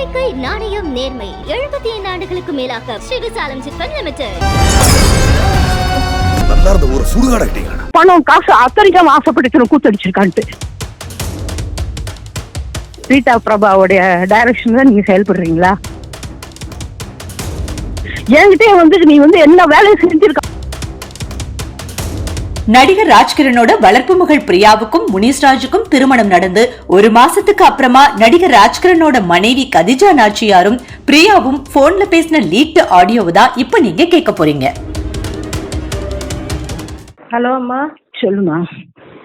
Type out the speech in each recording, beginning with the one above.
நம்பிக்கை நாணயம் நேர்மை எழுபத்தி ஐந்து ஆண்டுகளுக்கு மேலாக ஸ்ரீவிசாலம் சிட்பன் லிமிடெட். நல்லா இருந்த பணம் காசு அத்தனைக்கும் ஆசைப்பட்டு கூத்தடிச்சிருக்கான்ட்டு. ரீட்டா பிரபாவுடைய டைரக்ஷன் தான் நீங்க செயல்படுறீங்களா? என்கிட்டயே வந்து நீ வந்து என்ன வேலையை செஞ்சிருக்க நடிகர் ராஜ்கிரனோட வளர்ப்பு மகள் பிரியாவுக்கும் முனிஸ்ராஜுக்கும் திருமணம் நடந்து ஒரு மாசத்துக்கு அப்புறமா நடிகர் ராஜ்கிரனோட மனைவி கதிஜா நாச்சியாரும் பிரியாவும் போன்ல பேசின லீக்டு ஆடியோவை தான் இப்ப நீங்க கேட்க போறீங்க. ஹலோ அம்மா. சொல்லுமா.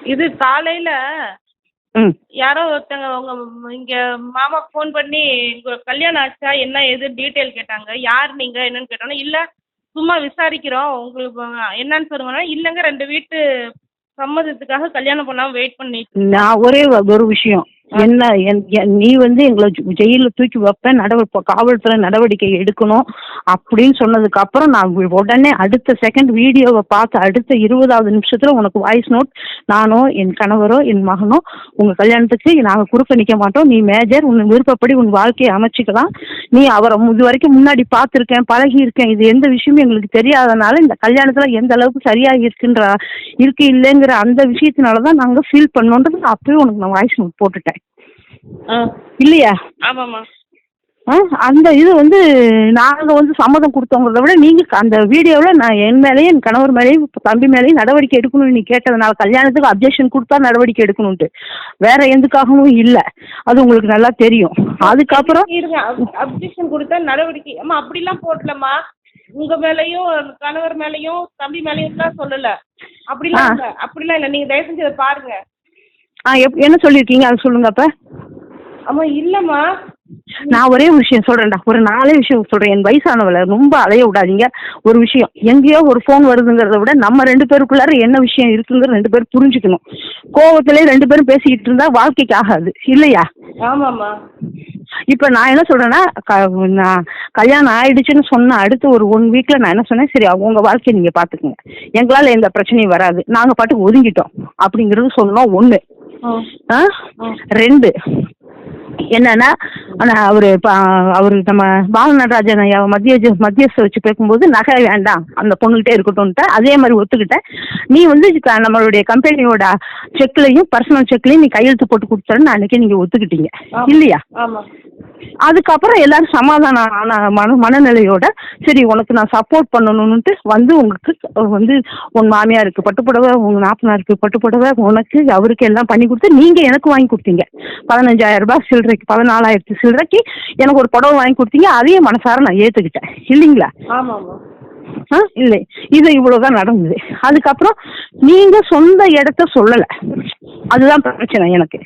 இது காலையில ம். யாரோ ஒருத்தங்க உங்க இங்க மாமா ஃபோன் பண்ணி உங்க கல்யாணம் ஆச்சா? என்ன ஏது? டீட்டெயில் கேட்டாங்க. யார் நீங்க? என்னன்னு கேட்டோன்னா இல்ல சும்மா விசாரிக்கிறோம். உங்களுக்கு என்னன்னு சொல்லுங்கன்னா இல்லைங்க ரெண்டு வீட்டு சம்மதத்துக்காக கல்யாணம் பண்ணாம வெயிட் பண்ணி நான் ஒரே ஒரு விஷயம். என்ன என்- என்- நீ வந்து எங்களை ஜ- தூக்கி வைப்பேன் நடவ காவல்துறை நடவடிக்கை எடுக்கணும் அப்படின்னு சொன்னதுக்கு அப்புறம் நான் உடனே அடுத்த செகண்ட் வீடியோவை பார்த்து அடுத்த இருபதாவது நிமிஷத்துல உனக்கு வாய்ஸ் நோட் நானோ என் கணவரோ என் மகனோ உங்க கல்யாணத்துக்கு நாங்க குறுக்க நிக்க மாட்டோம். நீ மேஜர் உன் விருப்பப்படி உன் வாழ்க்கையை அமைச்சிக்கலாம். நீ அவரை இது வரைக்கும் முன்னாடி பார்த்துருக்கேன் பழகி இருக்கேன் இது எந்த விஷயமும் எங்களுக்கு தெரியாதனால இந்த கல்யாணத்துல எந்த அளவுக்கு சரியா இருக்குன்ற இருக்கு இல்லைங்கிற அந்த விஷயத்தினால தான் நாங்க ஃபீல் பண்ணோன்றது நான் அப்பவே உனக்கு நான் வாய்ஸ் நோட் போட்டுட்டேன். இல்லையா? ஆமாம்மா. ஆ, அந்த இது வந்து நாங்க வந்து சம்மதம் கொடுத்தவங்கிறத விட நீங்க அந்த வீடியோல நான் என் மேலேயும் என் கணவர் மேலேயும் இப்ப தம்பி மேலேயும் நடவடிக்கை எடுக்கணும்னு நீ கேட்டதுனால கல்யாணத்துக்கு அப்ஜெக்ஷன் கொடுத்தா நடவடிக்கை எடுக்கணும்ட்டு வேற எதுக்காகவும் இல்ல. அது உங்களுக்கு நல்லா தெரியும். அதுக்கப்புறம் இருங்க. அப்ஜெக்ஷன் கொடுத்தா நடவடிக்கை. அம்மா அப்படிலாம் போடலம்மா. உங்க மேலயும் கணவர் மேலயும் தம்பி மேலயும் தான் சொல்லல. அப்படிலாம். இல்ல. அப்படிலாம் இல்ல. நீங்க தயவு செஞ்சு அதை பாருங்க. ஆ எப் என்ன சொல்லியிருக்கீங்க அது சொல்லுங்க அப்ப. அம்மா இல்லம்மா. நான் ஒரே விஷயம் சொல்றேன்டா. ஒரு நாலே விஷயம் சொல்றேன். என் வயசானவளை ரொம்ப அலைய விடாதீங்க. ஒரு விஷயம். எங்கேயோ ஒரு ஃபோன் வருதுங்கிறத விட நம்ம ரெண்டு பேருக்குள்ளார என்ன விஷயம் இருக்குங்கிற ரெண்டு பேரும் புரிஞ்சுக்கணும். கோவத்திலே ரெண்டு பேரும் பேசிக்கிட்டு இருந்தா வாழ்க்கைக்கு ஆகாது. இல்லையா? ஆமாம்மா. இப்ப நான் என்ன சொல்றேன்னா க- நான் கல்யாணம் ஆயிடுச்சுன்னு சொன்ன அடுத்த ஒரு ஒன் வீக்ல நான் என்ன சொன்னேன்? சரி உங்க வாழ்க்கையை நீங்க பாத்துக்கோங்க. எங்களால எந்த பிரச்சனையும் வராது. நாங்க பாட்டுக்கு ஒதுங்கிட்டோம். அப்படிங்கறது சொன்னோம் ஒண்ணு. ஆ? ரெண்டு என்னன்னா ஆனா அவரு ப- அவரு நம்ம பாலநடராஜன் ஐயா மத்திய மத்தியஸ்த வச்சு பேசும்போது நகை வேண்டாம் அந்த பொண்ணுகிட்டே இருக்கட்டும்ட்டு அதே மாதிரி ஒத்துக்கிட்டேன் நீ வந்து நம்மளுடைய கம்பெனியோட செக்லையும் பர்சனல் செக்லையும் நீ கையெழுத்து போட்டு கொடுத்தேன்னு அன்னைக்கு நீங்க ஒத்துக்கிட்டீங்க. இல்லையா? அதுக்கப்புறம் எல்லாரும் சமாதானம் ஆனாங்க மன மனநிலையோட சரி உனக்கு நான் சப்போர்ட் பண்ணணும்னுட்டு வந்து உங்களுக்கு வந்து உன் மாமியாருக்கு பட்டுப்புடவை உங்க நாப்பனாருக்கு பட்டுப்புடவை உனக்கு அவருக்கு எல்லாம் பண்ணி கொடுத்து நீங்க எனக்கு வாங்கி கொடுத்தீங்க. பதினஞ்சாயிரம் ரூபாய் சில்லறைக்கு பதினாலாயிரத்து சில்லறைக்கு எனக்கு ஒரு புடவை வாங்கி கொடுத்தீங்க. அதையும் மனசார நான் ஏத்துக்கிட்டேன். இல்லைங்களா? ஆமா இல்லை. இது இவ்வளவுதான் நடந்தது. அதுக்கப்புறம் நீங்க சொந்த இடத்த சொல்லல. அதுதான் பிரச்சனை எனக்கு.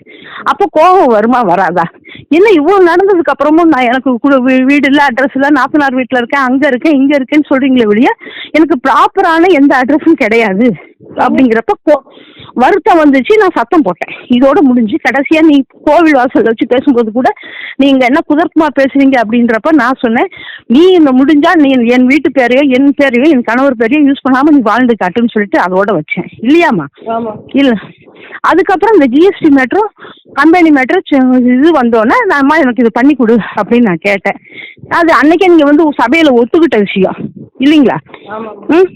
அப்போ கோபம் வருமா வராதா? என்ன இவ்வளவு நடந்ததுக்கு அப்புறமும் நான் எனக்கு கு- வீ- வீடு இல்ல அட்ரஸ் இல்ல நாத்தனார் வீட்டுல இருக்கேன் அங்க இருக்கேன் இங்க இருக்கேன்னு சொல்றீங்களே வழியா எனக்கு ப்ராப்பரான எந்த அட்ரஸும் கிடையாது. அப்படிங்கிறப்ப வருத்தம் வந்துச்சு. நான் சத்தம் போட்டேன். இதோட முடிஞ்சு கடைசியா நீ கோவில் வாசல்ல வச்சு பேசும்போது கூட நீங்க என்ன குதர்க்கமா பேசுறீங்க அப்படின்றப்ப நான் சொன்னேன். நீ இந்த முடிஞ்சா நீ என் வீட்டு பேரையோ என் பேரையோ என் கணவர் பேரையோ யூஸ் பண்ணாம நீ வாழ்ந்து காட்டுன்னு சொல்லிட்டு அதோட வச்சேன். இல்லையாம்மா? ஆமா. இல்ல. அதுக்கப்புறம் இந்த ஜிஎஸ்டி மேட்ரோ கம்பெனி மேட்ரோ இது வந்தோடனே நான் அம்மா எனக்கு இது பண்ணி கொடு அப்படின்னு நான் கேட்டேன். அது அன்னைக்கே நீங்க வந்து சபையில ஒத்துக்கிட்ட விஷயம். இல்லைங்களா? ம்?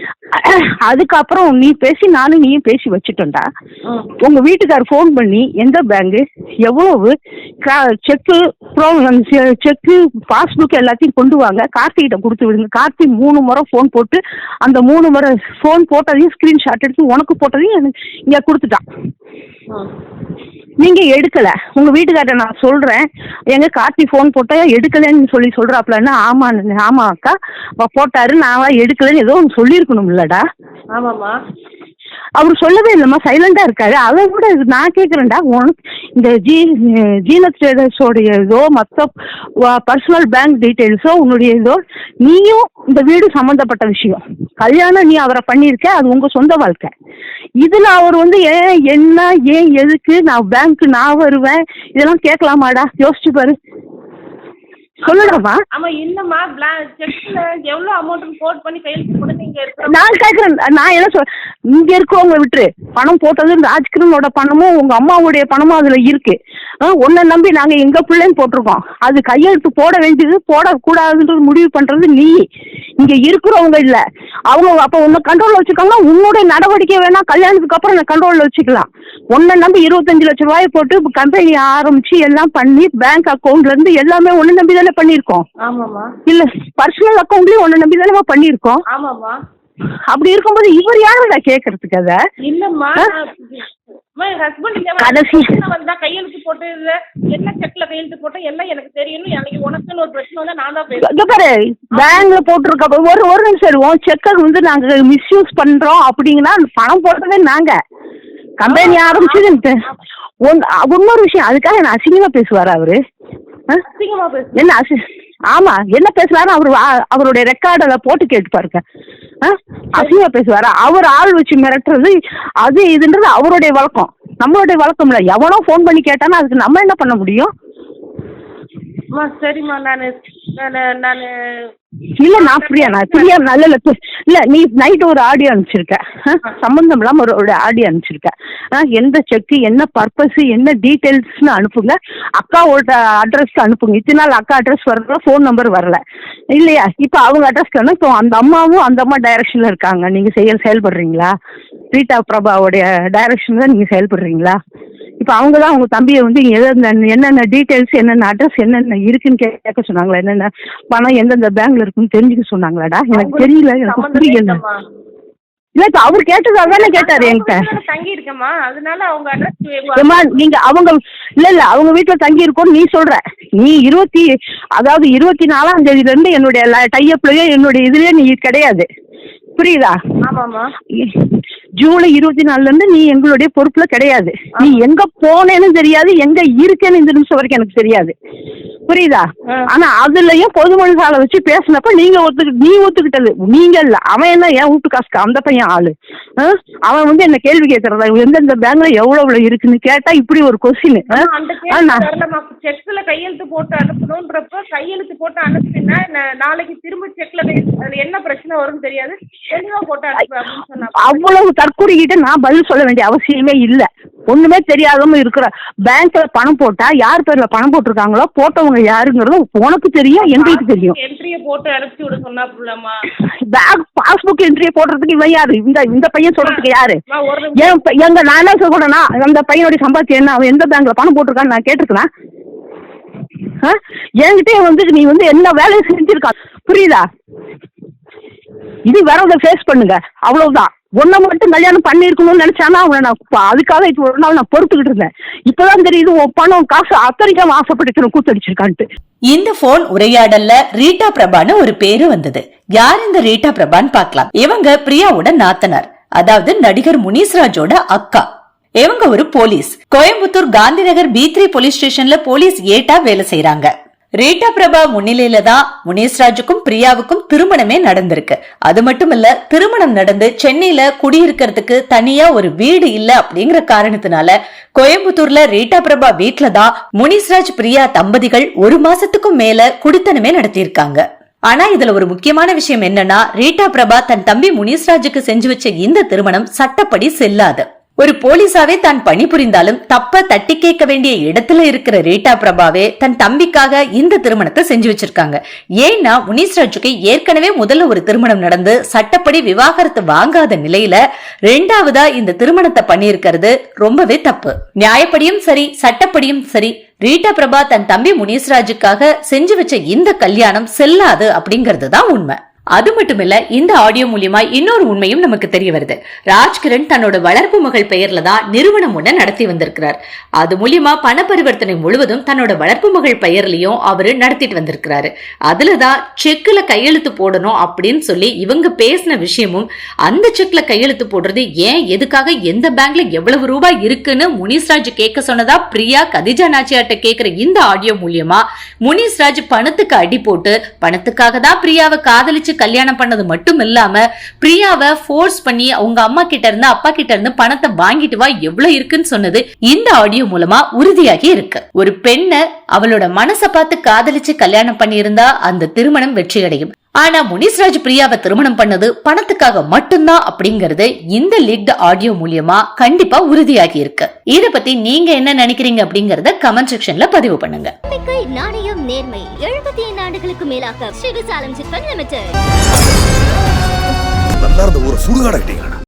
அதுக்கப்புறம் நீ பேசி நானும் நீயும் பேசி வச்சுட்டோம்டா. உங்க வீட்டுக்கார் ஃபோன் பண்ணி எந்த பேங்கு எவ்வளவு செக்கு செக்கு பாஸ்புக் எல்லாத்தையும் கொண்டு வாங்க. கார்த்திகிட்ட கொடுத்து விடுங்க. கார்த்தி மூணு முறை ஃபோன் போட்டு அந்த மூணு முறை ஃபோன் போட்டதையும் ஸ்கிரீன்ஷாட் எடுத்து உனக்கு போட்டதையும் எனக்கு இங்க கொடுத்துட்டான். நீங்கள் நீங்க எடுக்கல. உங்க வீட்டுக்கார்ட்ட நான் சொல்றேன். எங்க கார்த்தி ஃபோன் போட்டா எடுக்கலன்னு சொல்லி சொல்றாப்லன்னா ஆமா ஆமா அக்கா. போட்டாரு நான் எடுக்கலன்னு ஏதோ ஒன்று சொல்லியிருக்கணும் இல்லடா ஆமாம்மா. அவர் சொல்லவே இல்லைம்மா சைலண்டா இருக்காரு. அதை விட இது நான் கேட்குறேன்டா உனக்கு இந்த ஜி ஜீனத் ட்ரேடர்ஸோடைய இதோ மற்ற பர்சனல் பேங்க் டீட்டெயில்ஸோ உன்னுடைய இதோ நீயும் இந்த வீடு சம்மந்தப்பட்ட விஷயம். கல்யாணம் நீ அவரை பண்ணியிருக்க அது உங்க சொந்த வாழ்க்கை. இதுல அவர் வந்து ஏன் என்ன ஏன் எதுக்கு நான் பேங்க் நான் வருவேன் இதெல்லாம் கேட்கலாமாடா? யோசிச்சு பாரு. சொல்லுடாமா ஆமா இல்லம்மா செக்ல எவ்வளவு அமௌண்ட் கோட் பண்ணி கையெழுத்து போட்டு நீங்க நான் கேட்குறேன் நான் என்ன சொல் இங்க இருக்கிறவங்க விட்டுரு. பணம் போட்டது ராஜ்கிரனோட பணமும் உங்க அம்மாவுடைய பணமும் அதுல இருக்கு. உன்னை நம்பி நாங்க எங்க பிள்ளைன்னு போட்டிருக்கோம். அது கையெழுத்து போட வேண்டியது போடக்கூடாதுன்றது முடிவு பண்றது நீ. இங்க இருக்கிறவங்க இல்ல. அவங்க அப்ப உன்னை கண்ட்ரோல்ல வச்சுக்காங்கன்னா உன்னுடைய நடவடிக்கை வேணா கல்யாணத்துக்கு அப்புறம் நான் கண்ட்ரோல்ல வச்சுக்கலாம். உன்னை நம்பி இருபத்தஞ்சு லட்சம் ரூபாயை போட்டு கம்பெனி ஆரம்பிச்சு எல்லாம் பண்ணி பேங்க் அக்கவுண்ட்ல இருந்து எல்லாமே உன்னை நம்பி தானே பண்ணியிருக்கோம். ஆமாம்மா. இல்ல பர்சனல் அக்கவுண்ட்லயும் உன்னை நம்பி தானே பண்ணியிருக்கோம். ஆமாம்மா. அப்படி இருக்கும்போது இவர் யாருடா கேட்கறதுக்கு அதை. இல்லம்மா கையெழுத்து போட்டு இல்ல என்ன செக்ல கையெழுத்து போட்டா எல்லாம் எனக்கு தெரியும் எனக்கு உனக்குன்னு ஒரு பிரச்சனை வந்தா நான் தான் பேசுவேன் இங்க பாரு பேங்க்ல போட்டிருக்க ஒரு ஒரு நிமிஷம். உன் செக்கை வந்து நாங்க மிஸ்யூஸ் பண்றோம் அப்படிங்கன்னா பணம் போட்டதே நாங்க. கம்பெனி ஆரம்பிச்சது இன்னொரு விஷயம் அதுக்காக என்ன அசிங்கமா பேசுவாரா அவரு? என்ன ஆமா என்ன பேசுறாரு அவர் அவருடைய ரெக்கார்ட் அதை போட்டு கேட்டு பாருங்க. ஆ? அசிங்கமா பேசுவாரா? அவர் ஆள் வச்சு மிரட்டுறது அது இதுன்றது அவருடைய வழக்கம். நம்மளுடைய வழக்கம் இல்லை. எவனோ ஃபோன் பண்ணி கேட்டானா அதுக்கு நம்ம என்ன பண்ண முடியும்? சரிம்மா நான் நான் நான் இல்ல நான் பிரியா நான் பிரியா நல்ல இல்ல இல்ல நீ நைட் ஒரு ஆடியோ அனுப்பிச்சிருக்க. ஆ? சம்பந்தம் இல்லாம ஒரு ஒரு ஆடியோ அனுப்பிச்சிருக்க. ஆ, எந்த செக் என்ன பர்பஸ் என்ன டீடைல்ஸ்னு அனுப்புங்க. அக்காவோட அட்ரஸ் அனுப்புங்க. இத்தனை நாள் அக்கா அட்ரஸ் வரல ஃபோன் நம்பர் வரல. இல்லையா? இப்போ அவங்க அட்ரஸ்க்கு வேணும் இப்போ அந்த அம்மாவும் அந்த அம்மா டைரக்ஷன்ல இருக்காங்க. நீங்க செய்ய செயல்படுறீங்களா? ரீட்டா பிரபாவோடைய டைரக்ஷன்ல நீங்க செயல்படுறீங்களா? இப்போ அவங்க தான் அவங்க தம்பியை வந்து என்னென்ன டீடைல்ஸ் என்னென்ன அட்ரஸ் என்னென்ன இருக்குன்னு கே- கேட்க சொன்னாங்களா? என்னென்ன பணம் எந்தெந்த பேங்க்ல இருக்குன்னு தெரிஞ்சுக்க சொன்னாங்களாடா? எனக்கு தெரியல எனக்கு புரியல. இல்ல இப்ப அவர் கேட்டதா தானே கேட்டாரு என்கிட்ட. தங்கி இருக்கேம்மா அதனால அவங்க அட்ரஸ் நீங்க அவங்க இல்ல இல்ல அவங்க வீட்டுல தங்கி இருக்கோம்னு நீ சொல்ற. நீ இருபத்தி அதாவது இருபத்தி நாலாம் தேதியில இருந்து என்னுடைய டைப்லயே என்னுடைய இதுலயே நீ கிடையாது. புரியுதா? ஜூலை இருபத்தி நாலுல இருந்து நீ எங்களுடைய பொறுப்புல கிடையாது. நீ எங்க போனேன்னு தெரியாது எங்க இருக்கேன்னு இந்த நிமிஷம் வரைக்கும் எனக்கு தெரியாது. புரியுதா. ஆனா அதுலயும் பொது மனுஷால வச்சு பேசினப்ப நீங்க ஒத்துக்கு நீ ஒத்துக்கிட்டது. நீங்க இல்ல. அவன் என்ன என் வீட்டு காசுக்கு அந்த பையன் ஆளு? அவன் வந்து என்ன கேள்வி கேட்கறதா எந்தெந்த பேங்க்ல எவ்வளவு இருக்குன்னு கேட்டா இப்படி ஒரு கொஸ்டின் செக்ல கையெழுத்து போட்டு அனுப்பணுன்றப்ப கையெழுத்து போட்டு அனுப்புனா நாளைக்கு திரும்ப செக்ல என்ன பிரச்சனை வரும்னு தெரியாது. தெளிவா போட்டு அனுப்பு அவ்வளவு தற்கொலைகிட்ட நான் பதில் சொல்ல வேண்டிய அவசியமே இல்ல. ஒண்ணுமே தெரியாதவங்க இருக்கிற பேங்க்ல பணம் போட்டா யார் பேர்ல பணம் போட்டிருக்காங்களோ போட்டவங்க யாருங்கிறது உனக்கு தெரியும் எங்களுக்கு தெரியும். என்ட்ரிய போட்டு அனுப்பிச்சு விட சொன்னாப்புலம்மா பேங்க் பாஸ்புக் என்ட்ரியை போடுறதுக்கு இவன் யாரு? இந்த இந்த பையன் சொல்றதுக்கு யாரு? எங்க நான் சொல்றேன்னா அந்த பையனுடைய சம்பாத்தியம் என்ன? அவன் எந்த பேங்க்ல பணம் போட்டிருக்கான்னு நான் கேட்டிருக்கலாம் ஆ? என்கிட்டயே வந்து நீ வந்து என்ன வேலையை செஞ்சிருக்கா? புரியுதா? இது வரத ஃபேஸ் பண்ணுங்க. அவ்வளவுதான். உன்னை மட்டும் கல்யாணம் பண்ணிருக்கணும்னு நினைச்சானா அவனை நான் அதுக்காக இப்போ ஒரு நாள் நான் பொறுத்துக்கிட்டு இருந்தேன். இப்பதான் தெரியுது உன் பணம் காசு அத்தனைக்கும் ஆசைப்பட்டு கூத்தடிச்சிருக்கான்ட்டு. இந்த போன் உரையாடல்ல ரீட்டா பிரபான்னு ஒரு பேரு வந்தது. யார் இந்த ரீட்டா பிரபான்னு பாக்கலாம் இவங்க பிரியாவோட நாத்தனார். அதாவது நடிகர் முனீஸ்ராஜோட அக்கா. இவங்க ஒரு police. Coimbatore Gandhinagar B three police ஸ்டேஷன்ல போலீஸ் ஏட்டா வேலை செய்யறாங்க ரீட்டா பிரபா முன்னிலையில தான் முனேஷ்ராஜுக்கும் பிரியாவுக்கும் திருமணமே நடந்திருக்கு. அது மட்டும் இல்ல திருமணம் நடந்து சென்னையில குடியிருக்கிறதுக்கு தனியா ஒரு வீடு இல்ல அப்படிங்கிற காரணத்தினால கோயம்புத்தூர்ல ரீட்டா பிரபா வீட்ல தான் முனிஸ்ராஜ் பிரியா தம்பதிகள் ஒரு மாசத்துக்கும் மேல குடித்தனமே நடத்தியிருக்காங்க. ஆனா இதுல ஒரு முக்கியமான விஷயம் என்னன்னா ரீட்டா பிரபா தன் தம்பி முனிஸ்ராஜுக்கு செஞ்சு வச்ச இந்த திருமணம் சட்டப்படி செல்லாது. ஒரு போலீஸாவே தான் பணிபுரிந்தாலும் தப்ப தட்டி கேட்க வேண்டிய இடத்துல இருக்கிற ரீட்டா பிரபாவே தன் தம்பிக்காக இந்த திருமணத்தை செஞ்சு வச்சிருக்காங்க. ஏன்னா முனிஸ்ராஜுக்கு ஏற்கனவே முதல்ல ஒரு திருமணம் நடந்து சட்டப்படி விவாகரத்து வாங்காத நிலையில ரெண்டாவதா இந்த திருமணத்தை பண்ணியிருக்கிறது ரொம்பவே தப்பு. நியாயப்படியும் சரி சட்டப்படியும் சரி ரீட்டா பிரபா தன் தம்பி முனீஸ்ராஜுக்காக செஞ்சு வச்ச இந்த கல்யாணம் செல்லாது அப்படிங்கிறது தான் உண்மை. அது மட்டும் இல்ல இந்த ஆடியோ மூலியமா இன்னொரு உண்மையும் நமக்கு தெரிய வருது. ராஜ்கிரண் தன்னோட வளர்ப்பு மகள் பெயர்ல தான் நிறுவனம் ஒண்ணு நடத்தி வந்திருக்கிறார். அது மூலியமா பண பரிவர்த்தனை முழுவதும் தன்னோட வளர்ப்பு மகள் பெயர்லயும் அவரு நடத்திட்டு வந்திருக்கிறாரு. அதுலதான் செக்ல கையெழுத்து போடணும் அப்படின்னு சொல்லி இவங்க பேசின விஷயமும் அந்த செக்ல கையெழுத்து போடுறது ஏன் எதுக்காக எந்த பேங்க்ல எவ்வளவு ரூபாய் இருக்குன்னு முனிஸ்ராஜ் கேட்க சொன்னதா பிரியா கதிஜா நாச்சியார்ட்ட கேட்கிற இந்த ஆடியோ மூலியமா முனிஸ்ராஜ் பணத்துக்கு அடி போட்டு பணத்துக்காக தான் பிரியாவை காதலிச்சு கல்யாணம் பண்ணது மட்டும் இல்லாம பிரியாவை ஃபோர்ஸ் பண்ணி அவங்க அம்மா கிட்ட இருந்து அப்பா கிட்ட இருந்து பணத்தை வாங்கிட்டு வா எவ்வளவு இருக்குன்னு சொன்னது இந்த ஆடியோ மூலமா உறுதியாகி இருக்கு. ஒரு பெண்ணை அவளோட மனசை பார்த்து காதலிச்சு கல்யாணம் பண்ணியிருந்தா அந்த திருமணம் வெற்றி அடையும் ஆனா முனிஸ்ராஜ் பிரியாவை திருமணம் பண்ணது பணத்துக்காக மட்டும்தான் அப்படிங்கறது இந்த லீக்டு ஆடியோ மூலியமா கண்டிப்பா உறுதியாகி இருக்கு இத பத்தி நீங்க என்ன நினைக்கிறீங்க அப்படிங்கறத கமெண்ட் செக்ஷன்ல பதிவு பண்ணுங்க. நாணயம் நேர்மை எழுபத்தி ஐந்து ஆண்டுகளுக்கு மேலாக ஸ்ரீ விசாலம் சிட்பண்ட் லிமிடெட். நல்லா இருந்த ஒரு சுடுகாடாக்கிட்டீங்களா